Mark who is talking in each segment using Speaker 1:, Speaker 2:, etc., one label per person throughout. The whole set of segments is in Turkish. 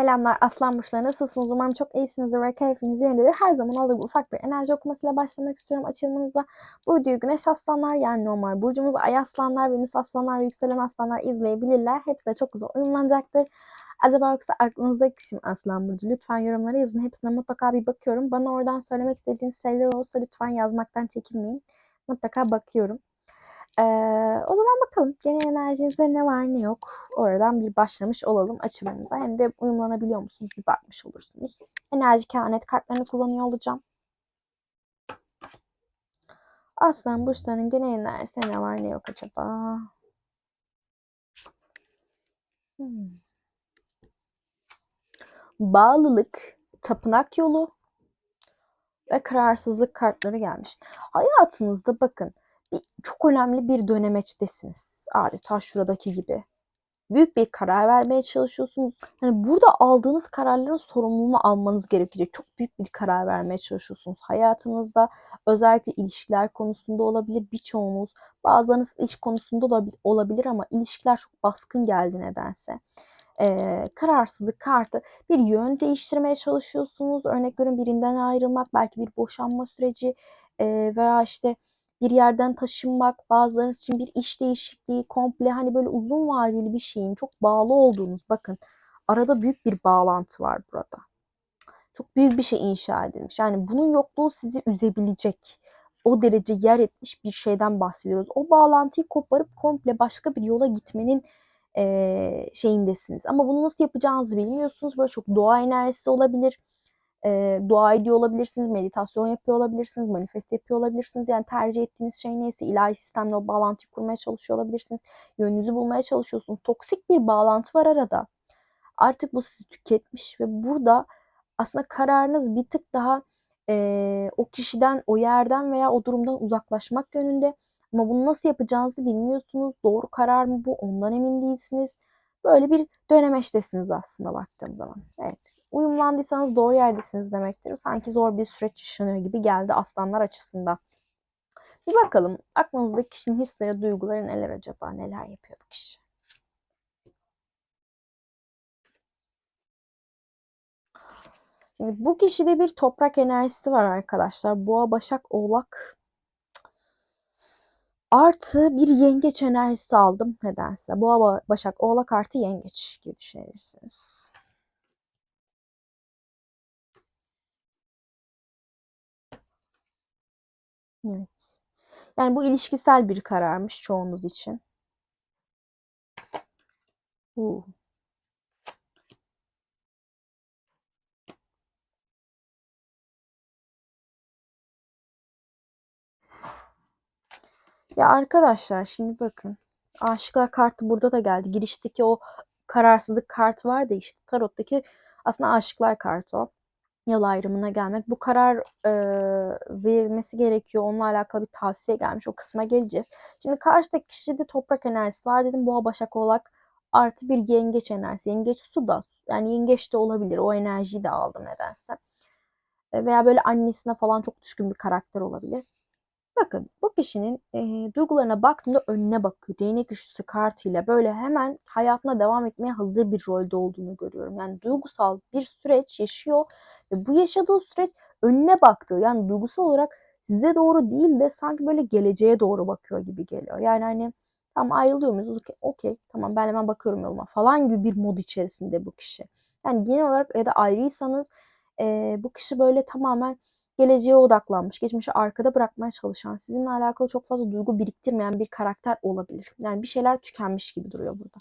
Speaker 1: Selamlar Aslan Burçları nasılsınız? Umarım çok iyisinizdir ve keyfiniz yerindedir. Her zaman olduğu gibi ufak bir enerji okumasıyla başlamak istiyorum açılımınıza. Bu videoyu Güneş Aslanlar yani normal burcumuz Ay Aslanlar, Venüs Aslanlar Yükselen Aslanlar izleyebilirler. Hepsi de çok güzel uyumlanacaktır. Acaba yoksa aklınızdaki kişi mi Aslan Burcu? Lütfen yorumlara yazın. Hepsine mutlaka bir bakıyorum. Bana oradan söylemek istediğiniz şeyler olursa lütfen yazmaktan çekinmeyin. Mutlaka bakıyorum. Ee, o zaman bakalım genel enerjinizde ne var ne yok. Oradan bir başlamış olalım açılımımıza. Hem de uyumlanabiliyor musunuz bir bakmış olursunuz. Enerji kehanet kartlarını kullanıyor olacağım. Aslan burçlarının genel enerjisinde ne var ne yok acaba? Hmm. Bağlılık, tapınak yolu ve kararsızlık kartları gelmiş. Hayatınızda bakın çok önemli bir dönemeçtesiniz. Adeta şuradaki gibi. Büyük bir karar vermeye çalışıyorsunuz. Yani burada aldığınız kararların sorumluluğunu almanız gerekecek. Çok büyük bir karar vermeye çalışıyorsunuz. Hayatınızda özellikle ilişkiler konusunda olabilir birçoğunuz. Bazılarınız iş konusunda da olabilir ama ilişkiler çok baskın geldi nedense. Ee, kararsızlık kartı bir yön değiştirmeye çalışıyorsunuz. Örnek veriyorum birinden ayrılmak, belki bir boşanma süreci e, veya işte bir yerden taşınmak, bazılarınız için bir iş değişikliği, komple hani böyle uzun vadeli bir şeyin çok bağlı olduğunuz bakın arada büyük bir bağlantı var burada. Çok büyük bir şey inşa edilmiş. Yani bunun yokluğu sizi üzebilecek. O derece yer etmiş bir şeyden bahsediyoruz. O bağlantıyı koparıp komple başka bir yola gitmenin e, şeyindesiniz. Ama bunu nasıl yapacağınızı bilmiyorsunuz. Böyle çok doğa enerjisi olabilir e, dua ediyor olabilirsiniz, meditasyon yapıyor olabilirsiniz, manifest yapıyor olabilirsiniz. Yani tercih ettiğiniz şey neyse ilahi sistemle o bağlantıyı kurmaya çalışıyor olabilirsiniz. Yönünüzü bulmaya çalışıyorsunuz. Toksik bir bağlantı var arada. Artık bu sizi tüketmiş ve burada aslında kararınız bir tık daha e, o kişiden, o yerden veya o durumdan uzaklaşmak yönünde. Ama bunu nasıl yapacağınızı bilmiyorsunuz. Doğru karar mı bu? Ondan emin değilsiniz. Böyle bir dönemeçtesiniz aslında baktığım zaman. Evet. Uyumlandıysanız doğru yerdesiniz demektir. Sanki zor bir süreç yaşanıyor gibi geldi aslanlar açısından. Bir bakalım aklınızdaki kişinin hisleri, duyguları neler acaba? Neler yapıyor bu kişi? Şimdi bu kişide bir toprak enerjisi var arkadaşlar. Boğa, Başak, Oğlak Artı bir yengeç enerjisi aldım nedense. Boğa, Başak, Oğlak artı yengeç gibi düşünebilirsiniz. Evet. Yani bu ilişkisel bir kararmış çoğunuz için. Uh. Ya arkadaşlar şimdi bakın. Aşıklar kartı burada da geldi. Girişteki o kararsızlık kartı var da işte tarottaki aslında aşıklar kartı o. Yıl ayrımına gelmek. Bu karar e, verilmesi gerekiyor. Onunla alakalı bir tavsiye gelmiş. O kısma geleceğiz. Şimdi karşıdaki kişide toprak enerjisi var dedim. Boğa Başak Oğlak artı bir yengeç enerjisi. Yengeç su da yani yengeç de olabilir. O enerjiyi de aldım nedense. Veya böyle annesine falan çok düşkün bir karakter olabilir. Bakın bu kişinin e, duygularına baktığımda önüne bakıyor. Değnek üçlüsü kartıyla böyle hemen hayatına devam etmeye hazır bir rolde olduğunu görüyorum. Yani duygusal bir süreç yaşıyor ve bu yaşadığı süreç önüne baktığı yani duygusal olarak size doğru değil de sanki böyle geleceğe doğru bakıyor gibi geliyor. Yani hani tam ayrılıyor muyuz? Okey, okay, tamam ben hemen bakıyorum yoluma falan gibi bir mod içerisinde bu kişi. Yani genel olarak ya da ayrıysanız e, bu kişi böyle tamamen geleceğe odaklanmış, geçmişi arkada bırakmaya çalışan, sizinle alakalı çok fazla duygu biriktirmeyen bir karakter olabilir. Yani bir şeyler tükenmiş gibi duruyor burada.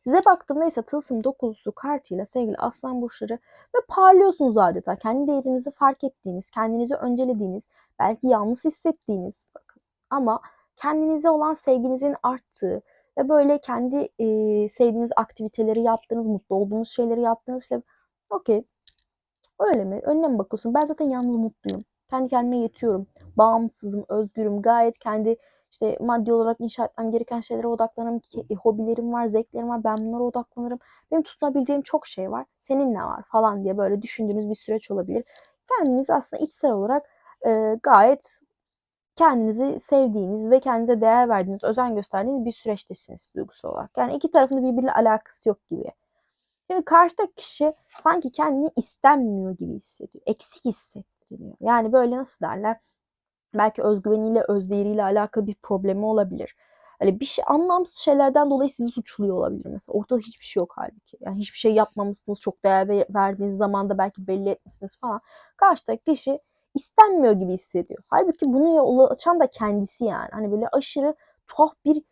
Speaker 1: Size baktığımda ise tılsım dokuzlusu kartıyla sevgili aslan burçları ve parlıyorsunuz adeta. Kendi değerinizi fark ettiğiniz, kendinizi öncelediğiniz, belki yalnız hissettiğiniz bakın. Ama kendinize olan sevginizin arttığı ve böyle kendi e, sevdiğiniz aktiviteleri yaptığınız, mutlu olduğunuz şeyleri yaptığınız işte okey Öyle mi? Önüne bakıyorsun? Ben zaten yalnız mutluyum. Kendi kendime yetiyorum. Bağımsızım, özgürüm. Gayet kendi işte maddi olarak inşa etmem gereken şeylere odaklanırım. Ki, e, hobilerim var, zevklerim var. Ben bunlara odaklanırım. Benim tutunabileceğim çok şey var. Senin ne var falan diye böyle düşündüğünüz bir süreç olabilir. Kendiniz aslında içsel olarak e, gayet kendinizi sevdiğiniz ve kendinize değer verdiğiniz, özen gösterdiğiniz bir süreçtesiniz duygusal olarak. Yani iki tarafın da birbiriyle alakası yok gibi. Şimdi karşıdaki kişi sanki kendini istenmiyor gibi hissediyor. Eksik hissettiriyor. Yani böyle nasıl derler? Belki özgüveniyle, özdeğeriyle alakalı bir problemi olabilir. Hani bir şey anlamsız şeylerden dolayı sizi suçluyor olabilir mesela. Ortada hiçbir şey yok halbuki. Yani hiçbir şey yapmamışsınız. Çok değer ve- verdiğiniz zamanda belki belli etmişsiniz falan. Karşıdaki kişi istenmiyor gibi hissediyor. Halbuki bunu yol açan da kendisi yani. Hani böyle aşırı tuhaf bir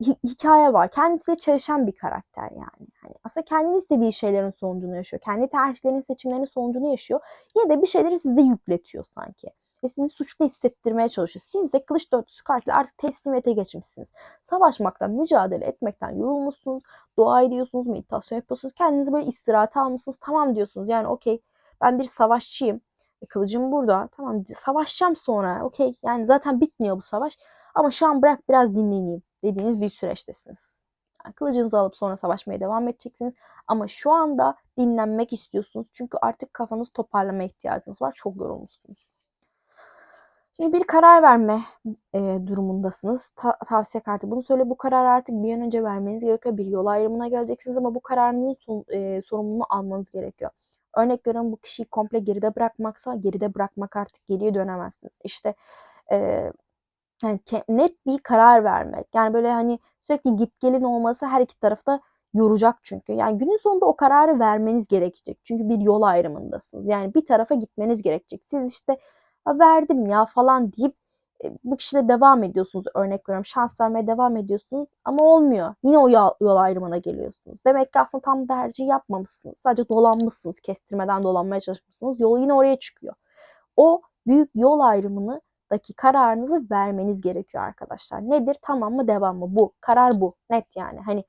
Speaker 1: hikaye var. Kendisiyle çalışan bir karakter yani. Hani aslında kendi istediği şeylerin sonucunu yaşıyor. Kendi tercihlerinin, seçimlerinin sonucunu yaşıyor. Yine de bir şeyleri size yükletiyor sanki. Ve sizi suçlu hissettirmeye çalışıyor. Siz de kılıç dörtüsü kartıyla artık teslimiyete geçmişsiniz. Savaşmaktan, mücadele etmekten yorulmuşsunuz. Dua ediyorsunuz, meditasyon yapıyorsunuz. Kendinizi böyle istirahate almışsınız. Tamam diyorsunuz. Yani okey ben bir savaşçıyım. E, Kılıcım burada. Tamam savaşacağım sonra. Okey yani zaten bitmiyor bu savaş. Ama şu an bırak biraz dinleneyim dediğiniz bir süreçtesiniz. Yani kılıcınızı alıp sonra savaşmaya devam edeceksiniz. Ama şu anda dinlenmek istiyorsunuz. Çünkü artık kafanız toparlama ihtiyacınız var. Çok yorulmuşsunuz. Şimdi bir karar verme e, durumundasınız. Ta- tavsiye kartı bunu söyle. Bu kararı artık bir an önce vermeniz gerekiyor. Bir yol ayrımına geleceksiniz ama bu kararınızın son, e, sorumluluğunu almanız gerekiyor. Örnek veriyorum bu kişiyi komple geride bırakmaksa geride bırakmak artık geriye dönemezsiniz. İşte e, yani net bir karar vermek. Yani böyle hani sürekli git gelin olması her iki tarafta yoracak çünkü. Yani günün sonunda o kararı vermeniz gerekecek. Çünkü bir yol ayrımındasınız. Yani bir tarafa gitmeniz gerekecek. Siz işte "Ha, verdim ya falan deyip e, bu kişiyle devam ediyorsunuz. Örnek veriyorum şans vermeye devam ediyorsunuz ama olmuyor. Yine o yol ayrımına geliyorsunuz. Demek ki aslında tam tercih yapmamışsınız. Sadece dolanmışsınız. Kestirmeden dolanmaya çalışmışsınız. Yol yine oraya çıkıyor. O büyük yol ayrımını daki kararınızı vermeniz gerekiyor arkadaşlar. Nedir? Tamam mı? Devam mı? Bu. Karar bu. Net yani. Hani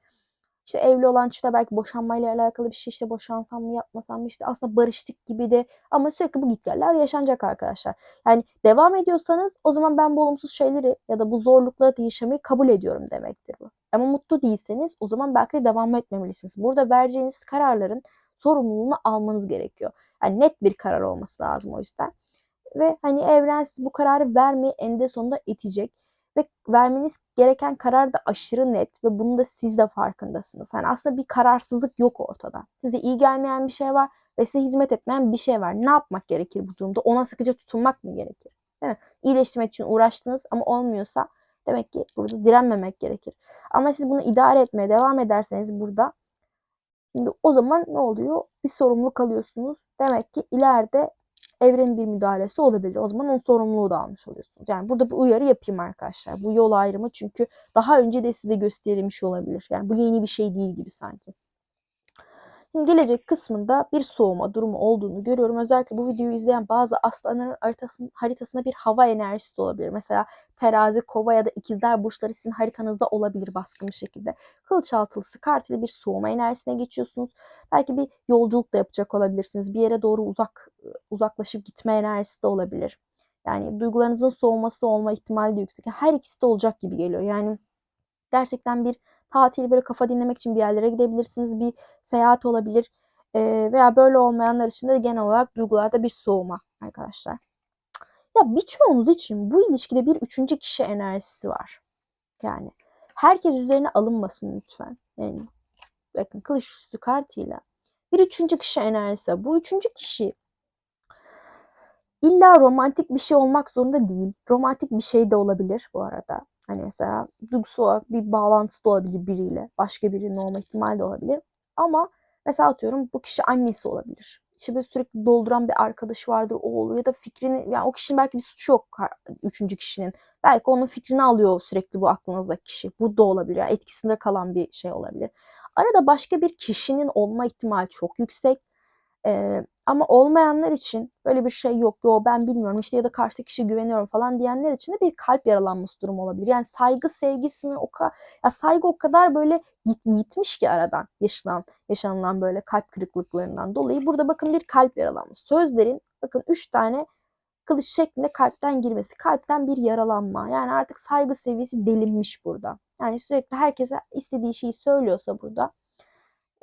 Speaker 1: işte evli olan çifte belki boşanmayla alakalı bir şey işte boşansam mı yapmasam mı işte aslında barıştık gibi de ama sürekli bu gitgeller yaşanacak arkadaşlar. Yani devam ediyorsanız o zaman ben bu olumsuz şeyleri ya da bu zorlukları yaşamayı kabul ediyorum demektir bu. Ama mutlu değilseniz o zaman belki de devam etmemelisiniz. Burada vereceğiniz kararların sorumluluğunu almanız gerekiyor. Yani net bir karar olması lazım o yüzden ve hani evren size bu kararı vermeyi eninde sonunda itecek ve vermeniz gereken karar da aşırı net ve bunu da siz de farkındasınız. Hani aslında bir kararsızlık yok ortada. Size iyi gelmeyen bir şey var ve size hizmet etmeyen bir şey var. Ne yapmak gerekir bu durumda? Ona sıkıca tutunmak mı gerekir? Değil mi? İyileştirmek için uğraştınız ama olmuyorsa demek ki burada direnmemek gerekir. Ama siz bunu idare etmeye devam ederseniz burada şimdi o zaman ne oluyor? Bir sorumluluk alıyorsunuz. Demek ki ileride evrenin bir müdahalesi olabilir. O zaman onun sorumluluğu da almış oluyorsunuz. Yani burada bir uyarı yapayım arkadaşlar. Bu yol ayrımı çünkü daha önce de size gösterilmiş olabilir. Yani bu yeni bir şey değil gibi sanki. Şimdi gelecek kısmında bir soğuma durumu olduğunu görüyorum. Özellikle bu videoyu izleyen bazı aslanların haritasının, haritasında bir hava enerjisi de olabilir. Mesela terazi, kova ya da ikizler burçları sizin haritanızda olabilir baskın bir şekilde. Kılıç altılısı ile bir soğuma enerjisine geçiyorsunuz. Belki bir yolculuk da yapacak olabilirsiniz. Bir yere doğru uzak uzaklaşıp gitme enerjisi de olabilir. Yani duygularınızın soğuması olma ihtimali de yüksek. Her ikisi de olacak gibi geliyor. Yani gerçekten bir tatil böyle kafa dinlemek için bir yerlere gidebilirsiniz. Bir seyahat olabilir. Ee, veya böyle olmayanlar için de genel olarak duygularda bir soğuma arkadaşlar. Ya birçoğunuz için bu ilişkide bir üçüncü kişi enerjisi var. Yani herkes üzerine alınmasın lütfen. Yani bakın kılıç üstü kartıyla bir üçüncü kişi enerjisi var. Bu üçüncü kişi illa romantik bir şey olmak zorunda değil. Romantik bir şey de olabilir bu arada. Hani mesela duygusal olarak bir bağlantısı da olabilir biriyle. Başka birinin olma ihtimali de olabilir. Ama mesela atıyorum bu kişi annesi olabilir. İşte böyle sürekli dolduran bir arkadaşı vardır o olur ya da fikrini yani o kişinin belki bir suçu yok üçüncü kişinin. Belki onun fikrini alıyor sürekli bu aklınızdaki kişi. Bu da olabilir. Yani etkisinde kalan bir şey olabilir. Arada başka bir kişinin olma ihtimali çok yüksek. Ee, ama olmayanlar için böyle bir şey yok. Yo ben bilmiyorum işte ya da karşıdaki kişiye güveniyorum falan diyenler için de bir kalp yaralanması durumu olabilir. Yani saygı sevgisini o kadar ya saygı o kadar böyle git, gitmiş ki aradan yaşanan yaşanılan böyle kalp kırıklıklarından dolayı burada bakın bir kalp yaralanması. Sözlerin bakın üç tane kılıç şeklinde kalpten girmesi, kalpten bir yaralanma. Yani artık saygı seviyesi delinmiş burada. Yani sürekli herkese istediği şeyi söylüyorsa burada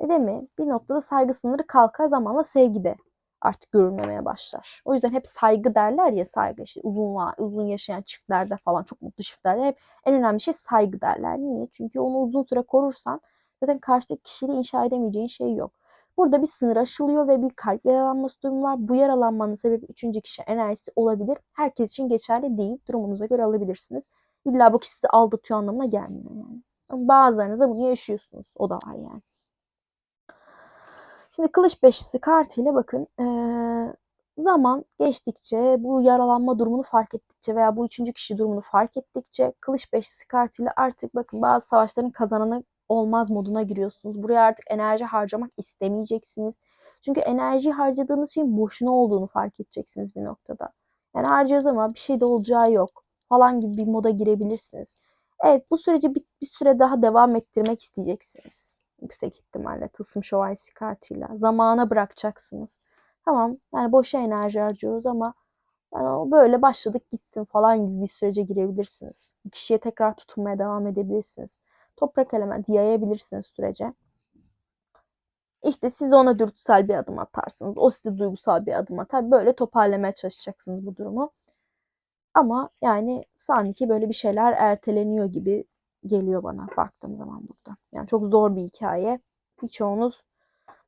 Speaker 1: e değil mi? Bir noktada saygı sınırı kalkar zamanla sevgi de artık görülmemeye başlar. O yüzden hep saygı derler ya saygı işte uzun uzun yaşayan çiftlerde falan çok mutlu çiftlerde hep en önemli şey saygı derler. Niye? Çünkü onu uzun süre korursan zaten karşıdaki kişiyle inşa edemeyeceğin şey yok. Burada bir sınır aşılıyor ve bir kalp yaralanması durumu var. Bu yaralanmanın sebebi üçüncü kişi enerjisi olabilir. Herkes için geçerli değil. Durumunuza göre alabilirsiniz. İlla bu kişi sizi aldatıyor anlamına gelmiyor yani. Bazılarınız da bunu yaşıyorsunuz. O da var yani. Şimdi kılıç beşlisi kartıyla bakın zaman geçtikçe bu yaralanma durumunu fark ettikçe veya bu üçüncü kişi durumunu fark ettikçe kılıç beşlisi kartıyla artık bakın bazı savaşların kazananı olmaz moduna giriyorsunuz. Buraya artık enerji harcamak istemeyeceksiniz. Çünkü enerji harcadığınız şeyin boşuna olduğunu fark edeceksiniz bir noktada. Yani harcıyoruz ama bir şey de olacağı yok falan gibi bir moda girebilirsiniz. Evet bu süreci bir, bir süre daha devam ettirmek isteyeceksiniz. Yüksek ihtimalle tılsım şövalyesi kartıyla. Zamana bırakacaksınız. Tamam yani boşa enerji harcıyoruz ama yani böyle başladık gitsin falan gibi bir sürece girebilirsiniz. Kişiye tekrar tutunmaya devam edebilirsiniz. Toprak elementi yayabilirsiniz sürece. İşte siz ona dürtüsel bir adım atarsınız. O size duygusal bir adım atar. Böyle toparlamaya çalışacaksınız bu durumu. Ama yani sanki böyle bir şeyler erteleniyor gibi geliyor bana baktığım zaman burada. Yani çok zor bir hikaye. Birçoğunuz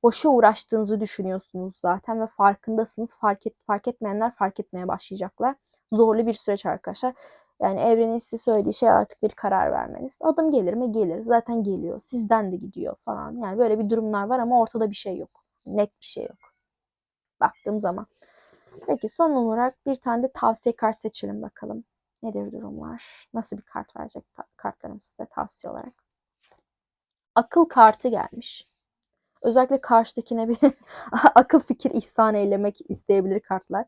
Speaker 1: boşa uğraştığınızı düşünüyorsunuz zaten ve farkındasınız. Fark, et, fark etmeyenler fark etmeye başlayacaklar. Zorlu bir süreç arkadaşlar. Yani evrenin size söylediği şey artık bir karar vermeniz. Adım gelir mi? Gelir. Zaten geliyor. Sizden de gidiyor falan. Yani böyle bir durumlar var ama ortada bir şey yok. Net bir şey yok. Baktığım zaman. Peki son olarak bir tane de tavsiye kart seçelim bakalım. Nedir durumlar? Nasıl bir kart verecek kartlarım size tavsiye olarak? Akıl kartı gelmiş. Özellikle karşıdakine bir akıl fikir ihsan eylemek isteyebilir kartlar.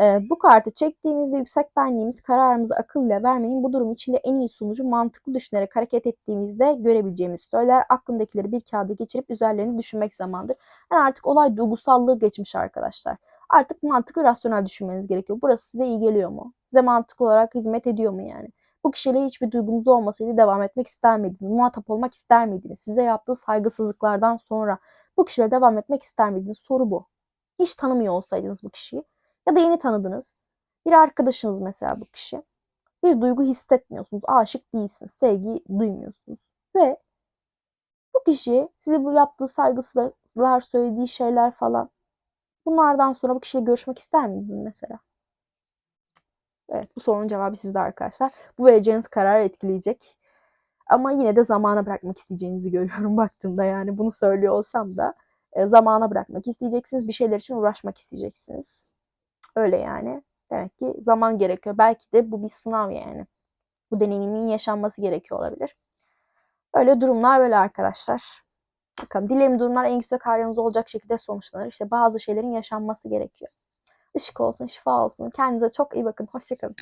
Speaker 1: Ee, bu kartı çektiğimizde yüksek benliğimiz kararımızı akılla vermeyin. Bu durum içinde en iyi sonucu mantıklı düşünerek hareket ettiğimizde görebileceğimizi söyler. Aklındakileri bir kağıda geçirip üzerlerini düşünmek zamandır. Yani artık olay duygusallığı geçmiş arkadaşlar. Artık mantıklı, rasyonel düşünmeniz gerekiyor. Burası size iyi geliyor mu? Size mantıklı olarak hizmet ediyor mu yani? Bu kişiyle hiçbir duygunuz olmasaydı devam etmek ister miydiniz? Muhatap olmak ister miydiniz? Size yaptığı saygısızlıklardan sonra bu kişiyle devam etmek ister miydiniz? Soru bu. Hiç tanımıyor olsaydınız bu kişiyi ya da yeni tanıdınız. Bir arkadaşınız mesela bu kişi. Bir duygu hissetmiyorsunuz. Aşık değilsiniz. Sevgi duymuyorsunuz. Ve bu kişi size bu yaptığı saygısızlıklar, söylediği şeyler falan bunlardan sonra bu kişiyle görüşmek ister miydiniz mesela? Evet bu sorunun cevabı sizde arkadaşlar. Bu vereceğiniz karar etkileyecek. Ama yine de zamana bırakmak isteyeceğinizi görüyorum baktığımda yani bunu söylüyor olsam da e, zamana bırakmak isteyeceksiniz. Bir şeyler için uğraşmak isteyeceksiniz. Öyle yani. Demek ki zaman gerekiyor. Belki de bu bir sınav yani. Bu deneyimin yaşanması gerekiyor olabilir. Öyle durumlar böyle arkadaşlar. Bakalım dilerim durumlar en yüksek hayrınız olacak şekilde sonuçlanır. İşte bazı şeylerin yaşanması gerekiyor. Işık olsun, şifa olsun. Kendinize çok iyi bakın. Hoşçakalın.